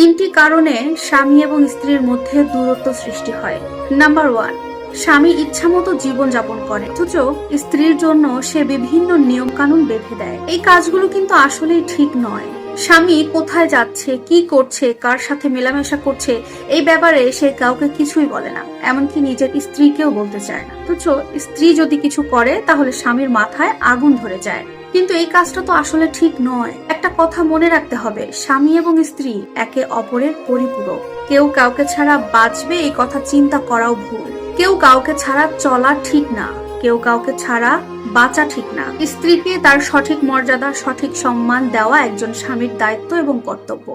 তিনটি কারণে স্বামী এবং স্ত্রীর মধ্যে দূরত্ব সৃষ্টি হয়। নাম্বার ওয়ান স্বামী ইচ্ছামতো জীবন যাপন করে। অথচ স্ত্রীর জন্য সে বিভিন্ন নিয়ম কানুন বেঁধে দেয়। এই কাজগুলো কিন্তু আসলেই ঠিক নয়। স্বামী কোথায় যাচ্ছে, কি করছে, কার সাথে মেলামেশা করছে, এই ব্যাপারে সে কাউকে কিছুই বলে না। এমনকি নিজের স্ত্রীকেও বলতে চায় না। অথচ স্ত্রী যদি কিছু করে, তাহলে স্বামীর মাথায় আগুন ধরে যায়। কিন্তু এই কাজটা তো আসলে ঠিক নয়। একটা কথা মনে রাখতে হবে, স্বামী এবং স্ত্রী একে অপরের পরিপূরক। কেউ কাউকে ছাড়া বাঁচবে এই কথা চিন্তা করাও ভুল। কেউ কাউকে ছাড়া চলা ঠিক না, কেউ কাউকে ছাড়া বাঁচা ঠিক না। স্ত্রীকে তার সঠিক মর্যাদা, সঠিক সম্মান দেওয়া একজন স্বামীর দায়িত্ব এবং কর্তব্য।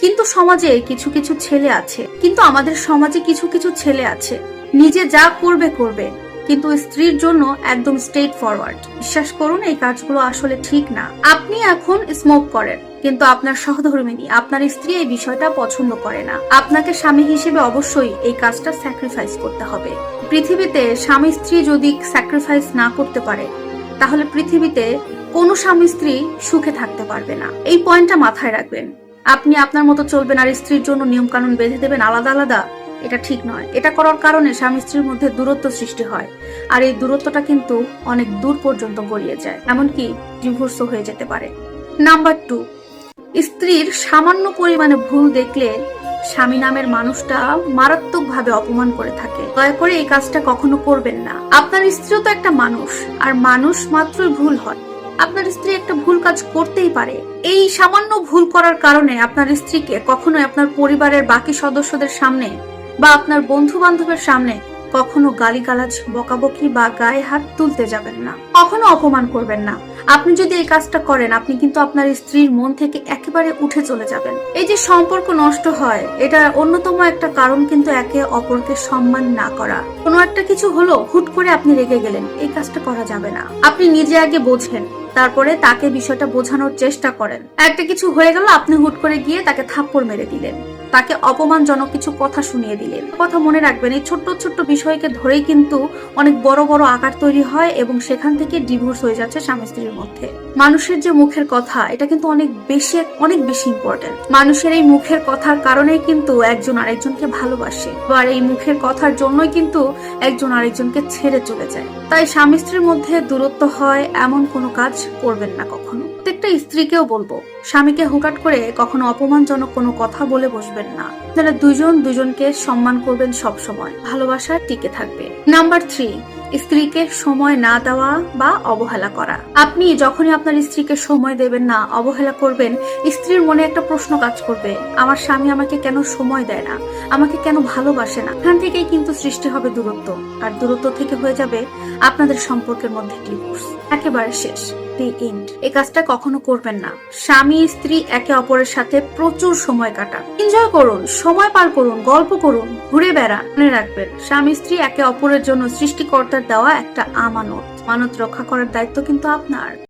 কিন্তু সমাজে কিছু কিছু ছেলে আছে, কিন্তু আমাদের সমাজে কিছু কিছু ছেলে আছে। নিজে যা করবে করবে। কিন্তু স্ত্রীর জন্য একদম স্ট্রেট ফরওয়ার্ড বিশ্বাস করুন, এই কাজগুলো আসলে ঠিক না। আপনি এখন স্মোক করেন, কিন্তু আপনার সহধর্মিনী, আপনার স্ত্রী এই বিষয়টা পছন্দ করে না। আপনাকে স্বামী হিসেবে অবশ্যই এই কাজটা স্যাক্রিফাইস করতে হবে। পৃথিবীতে স্বামী স্ত্রী যদি স্যাক্রিফাইস না করতে পারে, তাহলে পৃথিবীতে কোনো স্বামী স্ত্রী সুখে থাকতে পারবে না। এই পয়েন্টটা মাথায় রাখবেন। আপনি আপনার মতো চলবেন আর স্ত্রীর জন্য নিয়ম কানুন বেঁধে দেবেন আলাদা আলাদা। এটা ঠিক নয়। এটা করার কারণে স্বামী স্ত্রীর মধ্যে দূরত্ব সৃষ্টি হয়। আর এই দূরত্বটা কিন্তু অনেক দূর পর্যন্ত গড়িয়ে যায়। এমনকি ডিভোর্সও হয়ে যেতে পারে। নাম্বার টু, স্ত্রীর সামান্য পরিমাণে ভুল দেখলে স্বামী নামের মানুষটা মারাত্মকভাবে অপমান করে থাকে। দয়া করে এই কাজটা কখনো করবেন না। আপনার স্ত্রীও তো একটা মানুষ, আর মানুষ মাত্রই ভুল হয়। আপনার স্ত্রী একটা ভুল কাজ করতেই পারে। এই সামান্য ভুল করার কারণে আপনার স্ত্রীকে কখনোই আপনার পরিবারের বাকি সদস্যদের সামনে বা আপনার বন্ধু বান্ধবের সামনে কখনো গালি গালিগালাজ, বকাবকি বা গায়ে হাত তুলতে যাবেন না। কখনো অপমান করবেন না। আপনি যদি এই কাজটা করেন, আপনি কিন্তু আপনার স্ত্রীর মন থেকে একেবারে উঠে চলে যাবেন। এই যে সম্পর্ক নষ্ট হয়, এটা অন্যতম একটা কারণ কিন্তু একে অপরকে সম্মান না করা। কোনো একটা কিছু হলো, হুট করে আপনি রেগে গেলেন, এই কাজটা করা যাবে না। আপনি নিজে আগে বোঝেন, তারপরে তাকে বিষয়টা বোঝানোর চেষ্টা করেন। একটা কিছু হয়ে গেল, আপনি হুট করে গিয়ে তাকে থাপ্পড় মেরে দিলেন। তাকে অপমানজনক কিছু কথা শুনিয়ে দিলেন। কথা মনে রাখবেন, এই ছোট্ট ছোট্ট বিষয়কে ধরেই কিন্তু অনেক বড় বড় আকার তৈরি হয় এবং সেখান থেকে ডিভোর্স হয়ে যাচ্ছে স্বামী স্ত্রীর মধ্যে। মানুষের যে মুখের কথা, এটা কিন্তু অনেক বেশি অনেক বেশি ইম্পর্টেন্ট মানুষের এই মুখের কথার কারণে কিন্তু একজন আরেকজনকে ভালোবাসে আর এই মুখের কথার জন্যই কিন্তু একজন আরেকজনকে ছেড়ে চলে যায়। তাই স্বামী স্ত্রীর মধ্যে দূরত্ব হয়, এমন কোনো কাজ করবেন না কখনো। প্রত্যেকটা স্ত্রীকেও বলব, স্বামীকে হুকাট করে কখনো অপমানজনক কোনো কথা বলে বসবেন না। যারা দুজন দুজনকে সম্মান করবেন সব সময় ভালোবাসা টিকে থাকবে। নাম্বার থ্রি, স্ত্রীকে সময় না দেওয়া বা অবহেলা করা। আপনি যখনই আপনার স্ত্রীকে সময় দেবেন না, অবহেলা করবেন, স্ত্রীর মনে একটা প্রশ্ন কাজ করবে, আমার স্বামী আমাকে কেন সময় দেয় না? আমাকে কেন ভালোবাসে না? এখান থেকেই কিন্তু সৃষ্টি হবে দূরত্ব। আর দূরত্ব থেকে হয়ে যাবে আপনাদের সম্পর্কের মধ্যে একেবারে শেষ। দি এন্ড এই কাজটা কখনো করবেন না। স্বামী, স্ত্রী একে অপরের সাথে প্রচুর সময় কাটান। এনজয় করুন, সময় পার করুন, গল্প করুন, ঘুরে বেড়ান। মনে রাখবেন, স্বামী, স্ত্রী একে অপরের জন্য সৃষ্টিকর্তার দেওয়া একটা আমানত। মানত রক্ষা করার দায়িত্ব কিন্তু আপনার।